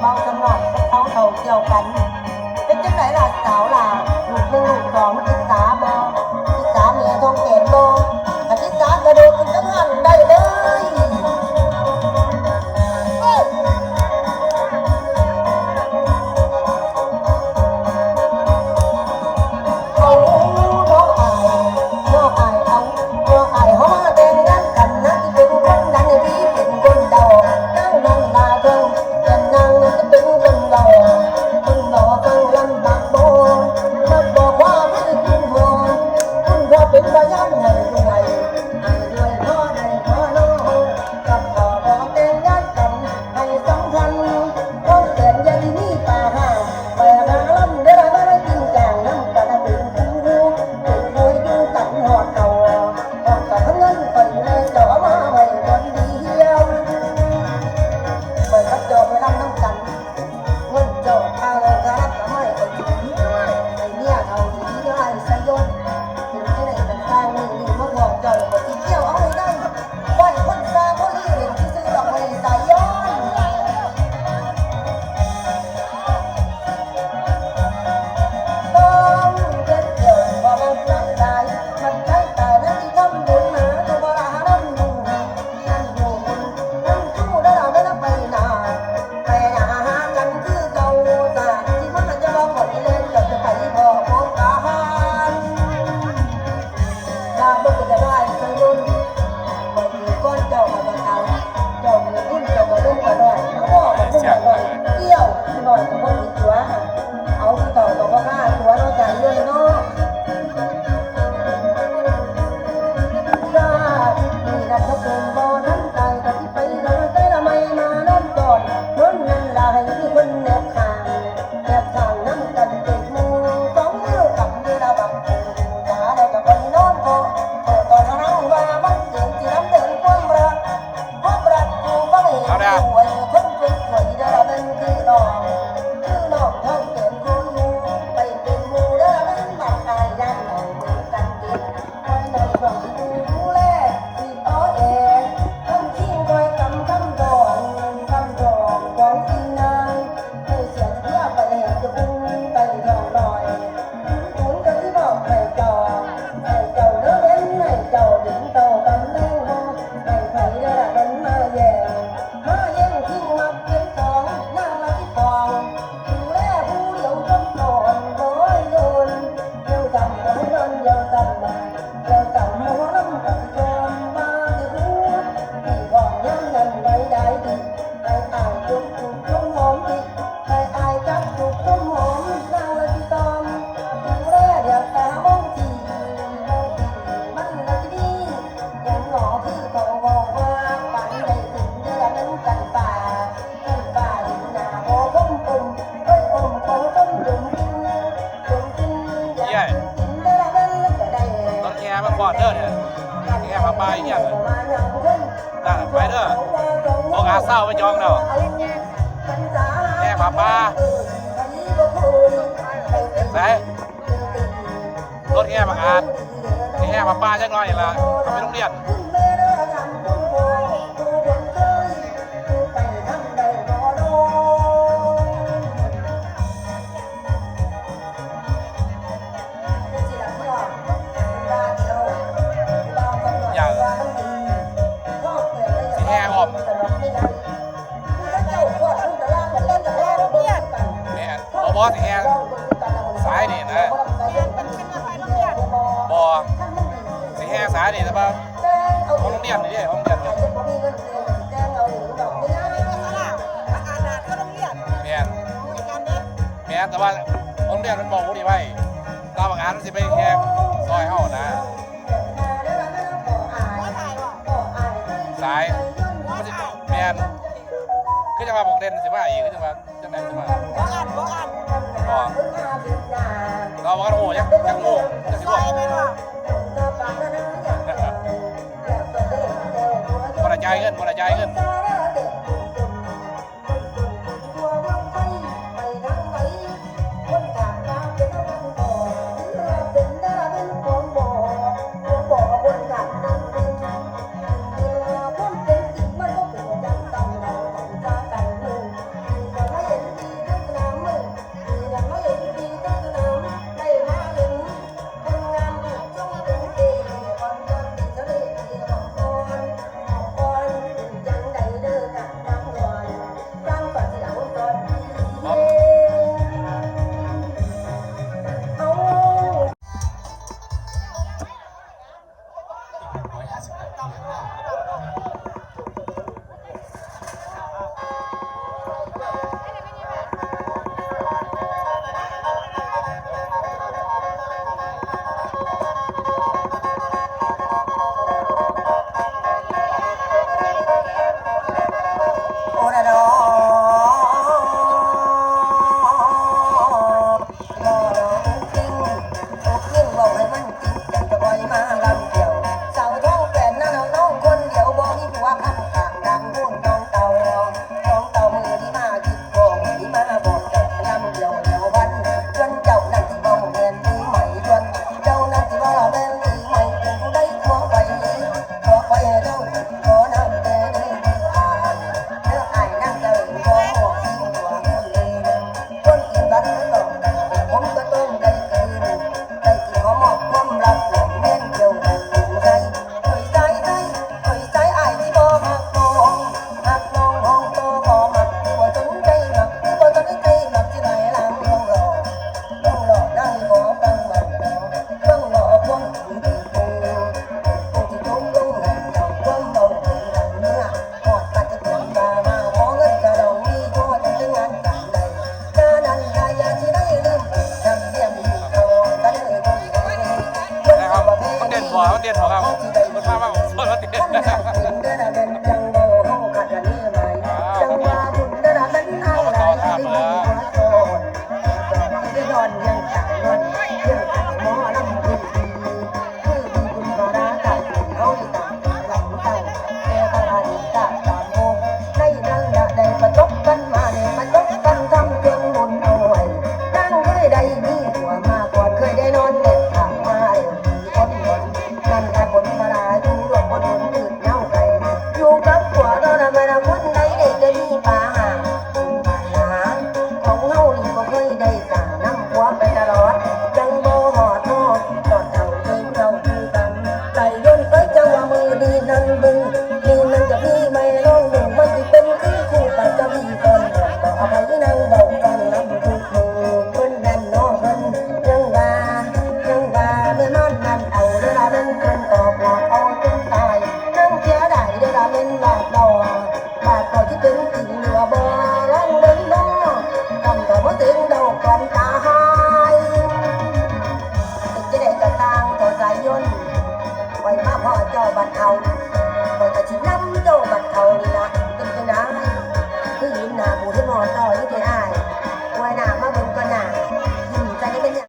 เบ้าจังหวัดเขาเขาเกี่ยวกัน เป็นจังไหนล่ะสาวล่ะลูกหนึ่งลูกสองศึกษาบ่ศึกษาเมียท้องแก่โต ไปจองเนาะแม่ป้าปาไหนรถแง่บางอาจแง่ป้าป้าจังหน่อยล่ะทำไปโรงเรียน บอสแองสายนี่นะบอสีแห้สายนี่นะบ้างห้องเรียนนี่ดิห้องเรียนเนี่ยแมนแมนแต่ว่าห้องเรียนมันบอกว่าดีไว้ตาบางอันมันสิไปแค่ซอยเฮานะสายมันสิแมนก็จะมาบอกเล่นสิว่าอีกก็จะมา จะแม่นจะมาบ่อันบ่อันบ่เรอว่าโง่ยังยังโง่จะสิบอก